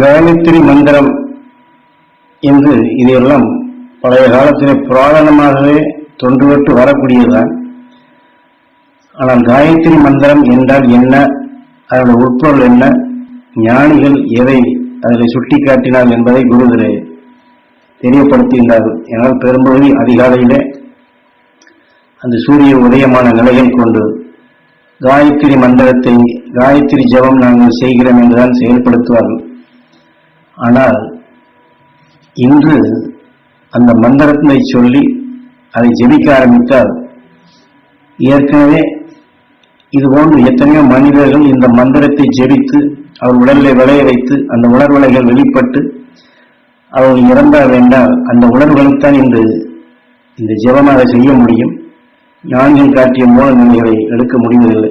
காயத்ரி மந்திரம் என்று இதையெல்லாம் பழைய காலத்திலே புராதனமாகவே தொன்றுவிட்டு வரக்கூடியதுதான். ஆனால் காயத்ரி மந்திரம் என்றால் என்ன? அதனுடைய உட்பொருள் என்ன? ஞானிகள் எதை அதில் சுட்டிக்காட்டினார் என்பதை குருதிரை தெரியப்படுத்துகின்றார்கள் ஏனால் பெரும்பகுதி அதிகாலையிலே அந்த சூரிய உதயமான நிலையில் கொண்டு காயத்ரி மந்திரத்தை காயத்ரி ஜெபம் நாங்கள் செய்கிறோம் என்றுதான் செயல்படுத்துவார்கள். ஆனால் இன்று அந்த மந்திரத்தினை சொல்லி அதை ஜெபிக்க ஆரம்பித்தால் ஏற்கனவே இதுபோன்று எத்தனையோ மனிதர்கள் இந்த மந்திரத்தை ஜெபித்து அவர் உடலை விளைய வைத்து அந்த உணர்வலைகள் வெளிப்பட்டு அவர்கள் இறந்தால் வேண்டால் அந்த உணர்வுகளைத்தான் இன்று இந்த ஜெபமாக செய்ய முடியும். ஞானிகள் காட்டிய மூல நிலைகளை எடுக்க முடிவதில்லை.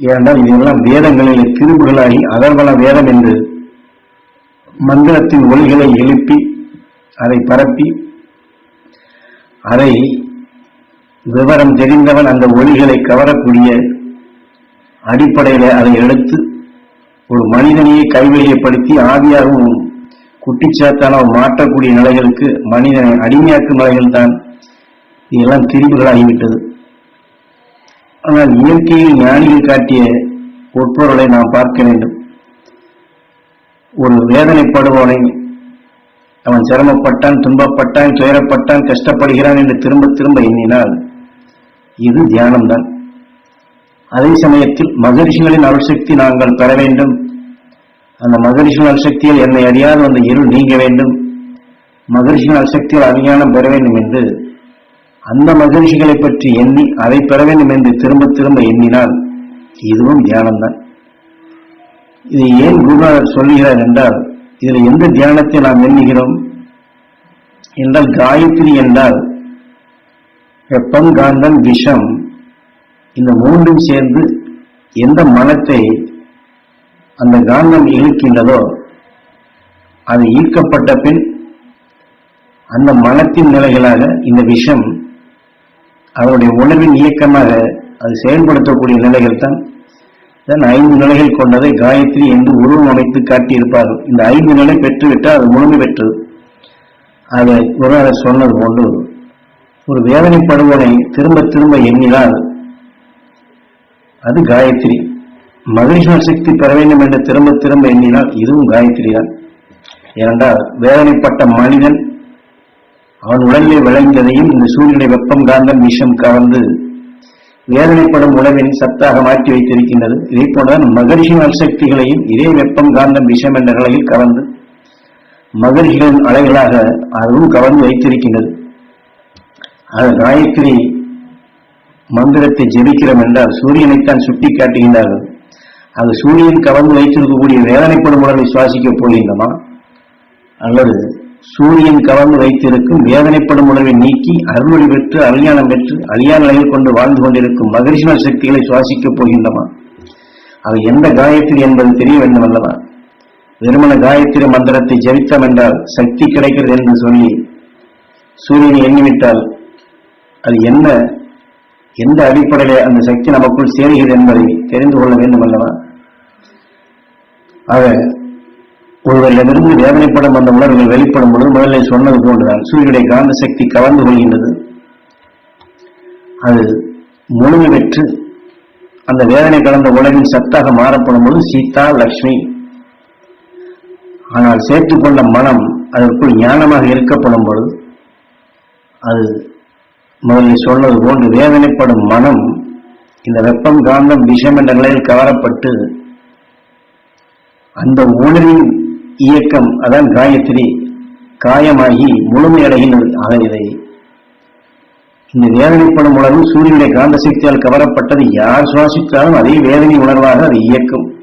ஏனென்றால் இதெல்லாம் வேதங்களில் திரும்புகளாகி அதர்வல வேதம் என்று மந்திரத்தின் ஒளிகளை எழுப்பி அதை பரப்பி அதை விவரம் தெரிந்தவன் அந்த ஒளிகளை கவரக்கூடிய அடிப்படையில் அதை எடுத்து ஒரு மனிதனையே கைவெளியப்படுத்தி ஆவியாகவும் குட்டிச்சாத்தான மாற்றக்கூடிய நிலைகளுக்கு மனிதனை அடிமையாக்கும் நிலைகள் தான் இதெல்லாம் திரிவுகளாகிவிட்டது ஆனால் இயற்கையில் ஞானிகள் காட்டிய உட்பொருளை நாம் பார்க்க வேண்டும். ஒரு வேதனைப்படுபவனை அவன் சிரமப்பட்டான் துன்பப்பட்டான் துயரப்பட்டான் கஷ்டப்படுகிறான் என்று திரும்ப திரும்ப எண்ணினால் இது தியானம்தான். அதே சமயத்தில் மகரிஷிகளின் அருள்சக்தி நாங்கள் பெற வேண்டும். அந்த மகரிஷியின் அருள்சக்தியில் என்னை அறியாத அந்த இருள் நீங்க வேண்டும். மகரிஷிகள் அருள்சக்தியில் அஞ்ஞானம் பெற வேண்டும் என்று அந்த மகரிஷிகளை பற்றி எண்ணி அதை பெற வேண்டும் என்று திரும்ப திரும்ப எண்ணினால் இதுவும் தியானம்தான். இதை ஏன் குருநாதர் சொல்லுகிறார் என்றால் இதில் எந்த தியானத்தை நாம் எண்ணுகிறோம்? என்றால் காயத்ரி என்றால் வெப்பம் காந்தம் விஷம் இந்த மூன்றும் சேர்ந்து எந்த மனத்தை அந்த காந்தம் இழுக்கின்றதோ அது ஈர்க்கப்பட்ட பின் அந்த மனத்தின் நிலைகளாக இந்த விஷம் அவருடைய உணவின் இயக்கமாக அது செயல்படுத்தக்கூடிய நிலைகள் தான் தான் ஐந்து நிலைகள் கொண்டதை காயத்ரி என்று உருவம் அமைத்து காட்டியிருப்பார்கள். இந்த ஐந்து நிலை பெற்றுவிட்டால் அது முழுமை பெற்றது. அதை குருநாதர் சொன்னது போன்று ஒரு வேதனைப்படுவனை திரும்ப திரும்ப எண்ணினால் அது காயத்ரி. மகிழ்ச்சி சக்தி பெற வேண்டும் என்று திரும்ப திரும்ப எண்ணினால் இதுவும் காயத்ரி தான். ஏனென்றால் வேதனைப்பட்ட மனிதன் அவன் உடலில் விளைந்ததையும் இந்த சூரியனுடைய வெப்பம் காந்தம் விஷம் கவர்ந்து வேதனைப்படும் உணவின் சத்தாக மாற்றி வைத்திருக்கின்றது. இதே போலதான் மகரிஷின் அல்சக்திகளையும் இதே வெப்பம் காந்தம் விஷம் என்ற நிலையில் கவர்ந்து மகர்ஷிகளின் அலைகளாக அதுவும் கவர்ந்து வைத்திருக்கின்றது. அது காயத்ரி மந்திரத்தை ஜெபிக்கிறோம் என்றால் சூரியனைத்தான் சுட்டி காட்டுகின்றார்கள் அது சூரியன் கவர்ந்து வைத்திருக்கக்கூடிய வேதனைப்படும் உணர்வை சுவாசிக்கப் போகின்றமா? அல்லது சூரியன் கவர்ந்து வைத்திருக்கும் வேதனைப்படும் உணர்வை நீக்கி அருள்மொழி பெற்று அழியானம் பெற்று அழியா நிலையில் கொண்டு வாழ்ந்து கொண்டிருக்கும் மகிழ்ச்சியான சக்திகளை சுவாசிக்கப் போகின்றமா? அது எந்த காயத்ரி என்பது தெரிய வேண்டும் அல்லவா வெறுமன காயத்ரி மந்திரத்தை ஜெபித்தோம் என்றால் சக்தி கிடைக்கிறது என்று சொல்லி சூரியனை எண்ணிவிட்டால் அது என்ன? எந்த அடிப்படையில் அந்த சக்தி நமக்குள் சேருகிறது என்பதை தெரிந்து கொள்ள வேண்டும் அல்லவா ஆக ஒருவரிடமிருந்து வேதனைப்படம் வந்த உணர்வுகள் வெளிப்படும் பொழுது முதலில் சொன்னது போன்றுதான் சூரியனுடைய காந்த சக்தி கவர்ந்து கொள்கின்றது. அது முழுமை பெற்று அந்த வேதனை கலந்த உலகின் சத்தாக மாறப்படும் பொழுது சீதா லக்ஷ்மி. ஆனால் சேர்த்துக்கொண்ட மனம் அதற்குள் ஞானமாக இருக்கப்படும் பொழுது அது முதலில் சொன்னது போன்று வேதனைப்படும் மனம் இந்த வெப்பம் காந்தம் விஷம் என்ற நிலையில் கவரப்பட்டு அந்த உணர்வின் இயக்கம் அதான் காயத்ரி காயமாகி முழுமையடைகின்றது ஆக இந்த இந்த வேதனைப்படும் உணர்வு சூரியனுடைய காந்த சக்தியால் கவரப்பட்டது யார் சுவாசித்தாலும் அதே வேதனை உணர்வாக அது இயக்கும்.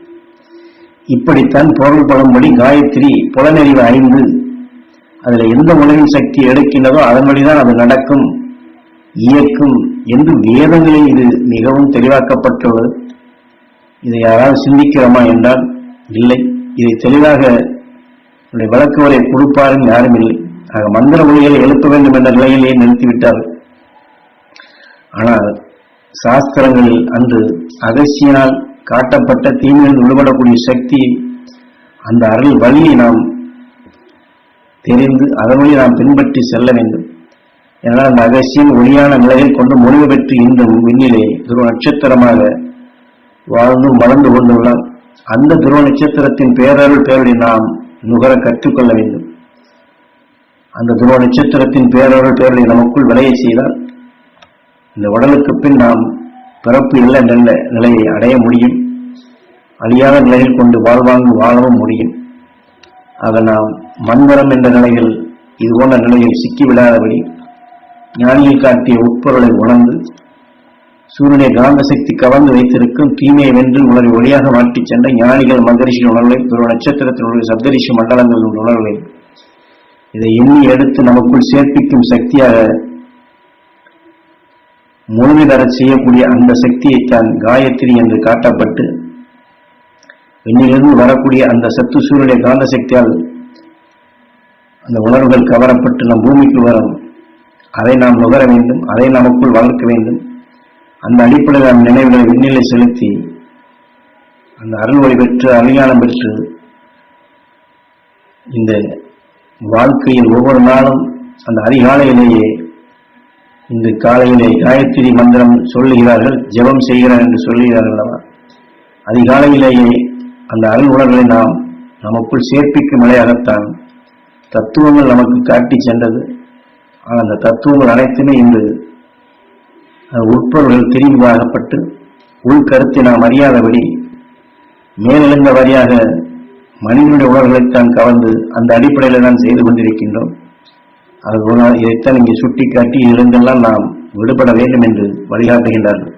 இப்படித்தான் பொருள்படும்படி காயத்ரி புலனறிவு ஐந்து அதில் எந்த உணவின் சக்தி எடுக்கின்றதோ அதன் வழிதான் அது நடக்கும் இயக்கும் என்று வேதங்களில் இது மிகவும் தெளிவாக்கப்பட்டுள்ளது. இதை யாராவது சிந்திக்கிறோமா என்றால் இல்லை. இதை தெளிவாக விளக்குவரை கொடுப்பாரும் யாரும் இல்லை. ஆக மந்திர மொழிகளை எழுப்ப வேண்டும் என்ற நிலையிலேயே நிறுத்திவிட்டார். ஆனால் சாஸ்திரங்களில் அன்று அகசியினால் காட்டப்பட்ட தீமையில் விடுபடக்கூடிய சக்தி அந்த அருள் வழியை நாம் தெரிந்து அதன் வழி நாம் பின்பற்றி செல்ல வேண்டும். ஏனால் அந்த அகசியின் ஒளியான நிலையில் கொண்டு முடிவு பெற்று இன்றும் விண்ணிலே துருவ நட்சத்திரமாக வாழ்ந்தும் வளர்ந்து கொண்டுள்ளார். அந்த துருவ நட்சத்திரத்தின் பேரருள் பேரடி நாம் நுகர கற்றுக்கொள்ள வேண்டும். அந்த துருவ நட்சத்திரத்தின் பேரருள் பேரலை நமக்குள் விளைய செய்தால் இந்த உடலுக்கு பின் நாம் பிறப்பு இல்லை நல்ல நிலையை அடைய முடியும். அழியாத நிலையில் கொண்டு வாழ்வாங்கு வாழவும் முடியும். ஆக நாம் மண்வரம் என்ற நிலையில் இது போன்ற நிலையில் சிக்கிவிடாதபடி ஞானியில் காட்டிய உட்பொருளை உணர்ந்து சூரியனை காந்த சக்தி கவர்ந்து வைத்திருக்கும் தீமையை வென்று உணர்வை ஒளியாக மாற்றிச் சென்ற ஞானிகள் மகரிஷி உணர்வை ஒரு நட்சத்திரத்தில் உள்ள சப்தரிஷி மண்டலங்கள் உணர்வை இதை எண்ணி எடுத்து நமக்குள் சேர்ப்பிக்கும் சக்தியாக முழுமை தரச் செய்யக்கூடிய அந்த சக்தியைத்தான் காயத்ரி என்று காட்டப்பட்டு விண்ணிலிருந்து வரக்கூடிய அந்த சத்து சூரியனுடைய காந்த சக்தியால் அந்த உணர்வுகள் கவரப்பட்டு நம் பூமிக்கு வரும். அதை நாம் நுகர வேண்டும் அதை நமக்குள் வளர்க்க வேண்டும். அந்த அடிப்படையில் நம் நினைவுகளை விண்ணிலை செலுத்தி அந்த அருள்வழி பெற்று அறிஞானம் பெற்று இந்த வாழ்க்கையில் ஒவ்வொரு நாளும் அந்த அதிகாலையிலேயே இந்த காலையிலே காயத்ரி மந்திரம் சொல்லுகிறார்கள் ஜெபம் செய்கிறார் என்று சொல்லுகிறார்கள் அவர். அதிகாலையிலேயே அந்த அருள் உணர்வுகளை நாம் நமக்குள் சேர்ப்பிக்கும் நிலையாகத்தான் தத்துவங்கள் நமக்கு காட்டி சென்றது. ஆனால் அந்த தத்துவங்கள் அனைத்துமே இன்று உட்பொருள்கள் தெரிவாகப்பட்டு உள்கருத்தை நாம் அறியாதபடி மேலெழுந்த வரியாக மனிதனுடைய உணர்வுகளைத்தான் கவர்ந்து அந்த அடிப்படையில் தான் செய்து கொண்டிருக்கின்றோம். அதுபோல இதைத்தான் இங்கே சுட்டிக்காட்டி இதிலிருந்தெல்லாம் நாம் விடுபட வேண்டும் என்று வழிகாட்டுகின்றார்கள்.